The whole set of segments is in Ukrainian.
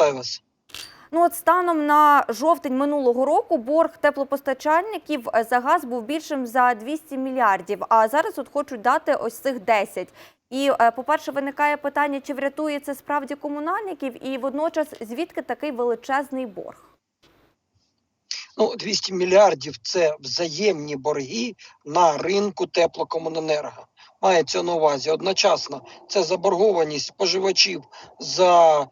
Вітаю вас. Ну от станом на жовтень минулого року борг теплопостачальників е, за газ був більшим за 200 мільярдів. А зараз от хочуть дати ось цих 10. І, е, по-перше, виникає питання, чи врятує це справді комунальників, і водночас звідки такий величезний борг? Ну, 200 мільярдів це взаємні борги на ринку теплокомуненерго. Мається на увазі одночасно це заборгованість споживачів за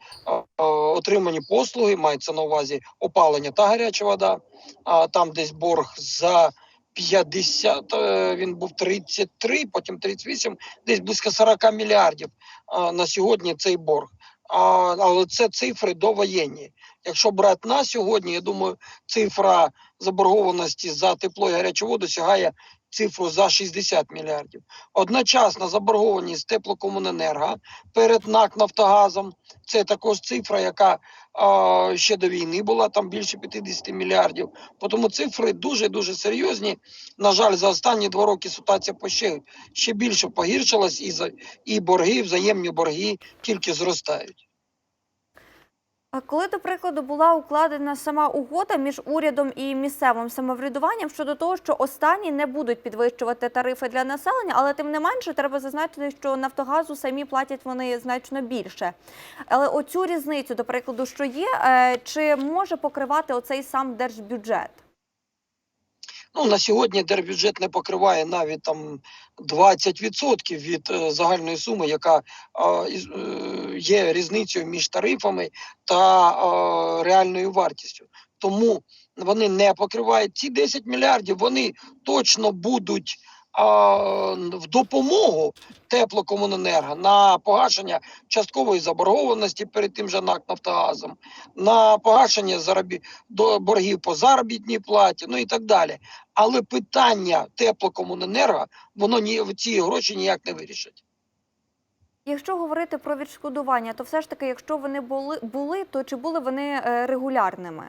отримані послуги, мається на увазі опалення та гаряча вода. А там десь борг за 50, е, він був 33, потім 38, десь близько 40 мільярдів на сьогодні цей борг. А, але це цифри довоєнні. Якщо брати на сьогодні, я думаю, цифра заборгованості за тепло і гарячу воду сягає цифру за 60 мільярдів. Одночасна заборгованість теплокомуненерго перед НАК Нафтогазом. Це також цифра, яка а, ще до війни була там більше 50 мільярдів. Тому цифри дуже дуже серйозні. На жаль, за останні два роки ситуація ще, ще більше погіршилась, і за і борги, взаємні борги тільки зростають. Коли, до прикладу, була укладена сама угода між урядом і місцевим самоврядуванням щодо того, що останні не будуть підвищувати тарифи для населення, але тим не менше треба зазначити, що Нафтогазу самі платять вони значно більше. Але оцю різницю, до прикладу, що є, е, чи може покривати оцей сам держбюджет? Ну на сьогодні держбюджет не покриває навіть там 20% від е, загальної суми, яка е, е, є різницею між тарифами та е, реальною вартістю. Тому вони не покривають ці 10 мільярдів. Вони точно будуть е, в допомогу теплокомуненерго на погашення часткової заборгованості перед тим же НАК Нафтогазом, на погашення заробі... до боргів по заробітній платі, ну і так далі. Але питання теплокомуненерго, воно ні ці гроші ніяк не вирішить. Якщо говорити про відшкодування, то все ж таки, якщо вони були, були то чи були вони е, регулярними?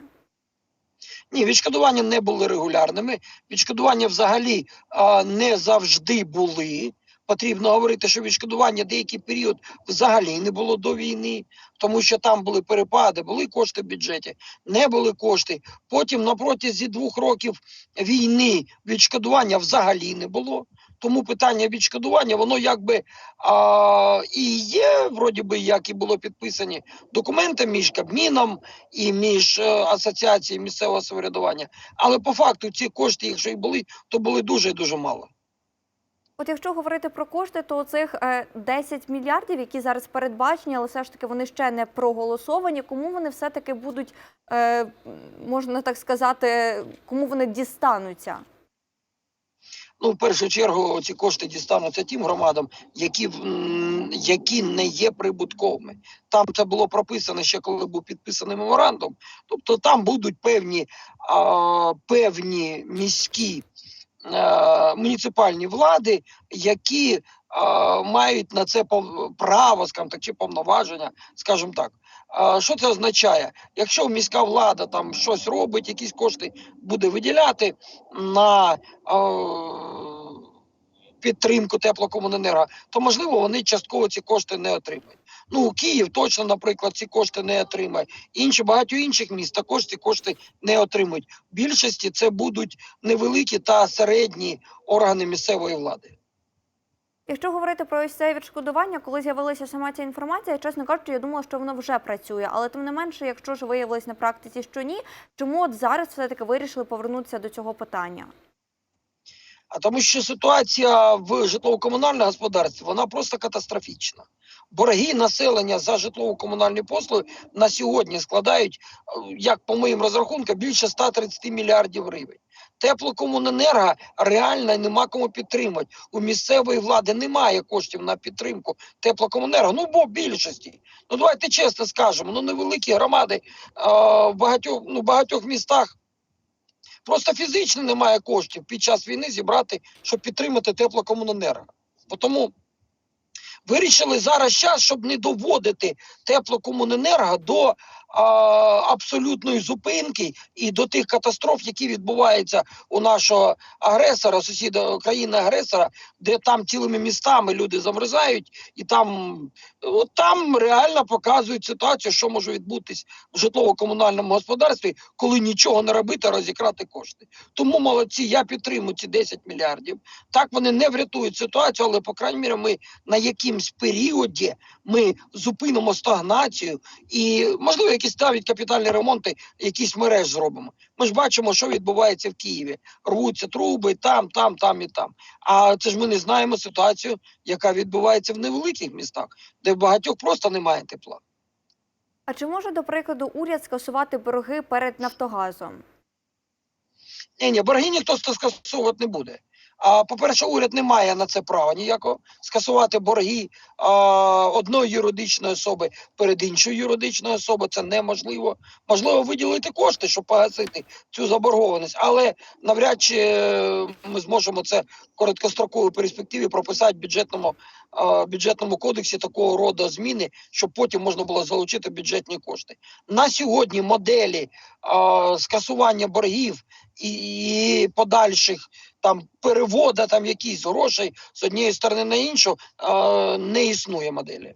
Ні, відшкодування не були регулярними. Відшкодування взагалі а, не завжди були. Потрібно говорити, що відшкодування деякий період взагалі не було до війни, тому що там були перепади, були кошти в бюджеті, не були кошти. Потім на протязі двох років війни відшкодування взагалі не було. Тому питання відшкодування, воно якби а, і є, вроді би, як і було підписані документи між Кабміном і між е, асоціацією місцевого самоврядування. Але по факту ці кошти, якщо і були, то були дуже і дуже мало. От якщо говорити про кошти, то цих е, 10 мільярдів, які зараз передбачені, але все ж таки вони ще не проголосовані. Кому вони все-таки будуть, е, можна так сказати, кому вони дістануться? Ну, в першу чергу, ці кошти дістануться тим громадам, які, які не є прибутковими. Там це було прописано ще коли був підписаний меморандум. Тобто там будуть певні, а, певні міські а, муніципальні влади, які а, мають на це право, скажімо так, чи повноваження, скажімо так. Що це означає? Якщо міська влада там щось робить, якісь кошти буде виділяти на е, підтримку теплокомуненерго, то можливо вони частково ці кошти не отримають. Ну Київ точно, наприклад, ці кошти не отримає. Інші багато інших міст також ці кошти не отримують. В більшості це будуть невеликі та середні органи місцевої влади. Якщо говорити про ось це відшкодування, коли з'явилася сама ця інформація, чесно кажучи, я думала, що воно вже працює. Але тим не менше, якщо ж виявилось на практиці, що ні, чому от зараз все-таки вирішили повернутися до цього питання? А тому що ситуація в житлово-комунальному господарстві вона просто катастрофічна. Борги населення за житлово-комунальні послуги на сьогодні складають, е, як по моїм розрахункам, більше 130 мільярдів гривень. Теплокомуненерго реально нема кому підтримати. У місцевої влади немає коштів на підтримку теплокомуненерго. Ну бо більшості. Ну давайте чесно скажемо. Ну невеликі громади е, в багатьох, ну, багатьох містах Просто фізично немає коштів під час війни зібрати, щоб підтримати теплокомуненерго. Тому вирішили зараз час, щоб не доводити теплокомуненерго до абсолютної зупинки і до тих катастроф, які відбуваються у нашого агресора, сусіда країни-агресора, де там цілими містами люди замерзають, і там от там реально показують ситуацію, що може відбутись в житлово-комунальному господарстві, коли нічого не робити, розікрати кошти. Тому молодці, я підтримую ці 10 мільярдів. Так вони не врятують ситуацію, але по крайній мірі ми на якимсь періоді ми зупинимо стагнацію і можливо якісь навіть капітальні ремонти, якісь мереж зробимо. Ми ж бачимо, що відбувається в Києві. Рвуться труби там, там, там і там. А це ж ми не знаємо ситуацію, яка відбувається в невеликих містах, де в багатьох просто немає тепла. А чи може, до прикладу, уряд скасувати борги перед Нафтогазом? Ні, ні, борги ніхто скасовувати не буде. А по-перше, уряд не має на це права ніякого скасувати борги а, одної юридичної особи перед іншою юридичною особою. Це неможливо. Можливо, виділити кошти, щоб погасити цю заборгованість, але навряд чи е, ми зможемо це в короткостроковій перспективі прописати в бюджетному, а, бюджетному кодексі такого роду зміни, щоб потім можна було залучити бюджетні кошти. На сьогодні моделі а, скасування боргів і, і подальших там перевода там якісь грошей з однієї сторони на іншу не існує моделі.